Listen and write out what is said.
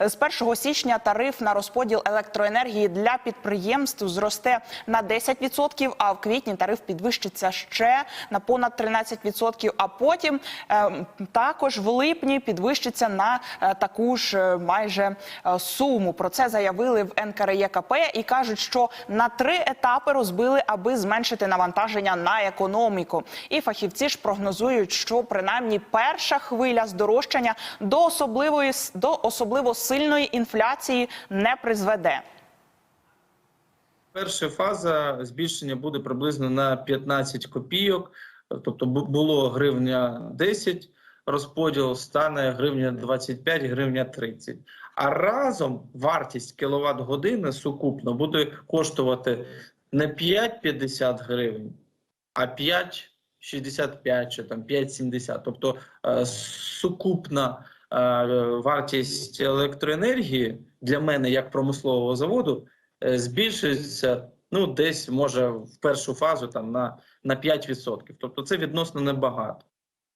З 1 січня тариф на розподіл електроенергії для підприємств зросте на 10%, а в квітні тариф підвищиться ще на понад 13%, а потім е, також в липні підвищиться на е, таку ж е, майже е, суму. Про це заявили в НКРЄКП і кажуть, що на три етапи розбили, аби зменшити навантаження на економіку. І фахівці ж прогнозують, що принаймні перша хвиля здорожчання до особливої до особливо сильної інфляції не призведе. Перша фаза збільшення буде приблизно на 15 копійок, тобто було гривня 10, розподіл стане гривня 25, гривня 30. А разом вартість кіловат години сукупно буде коштувати не 5,50 гривень, а 5,65 чи там 5,70. Тобто е, сукупна вартість електроенергії для мене як промислового заводу е, збільшується ну десь може в першу фазу там на, на 5%. Тобто це відносно небагато.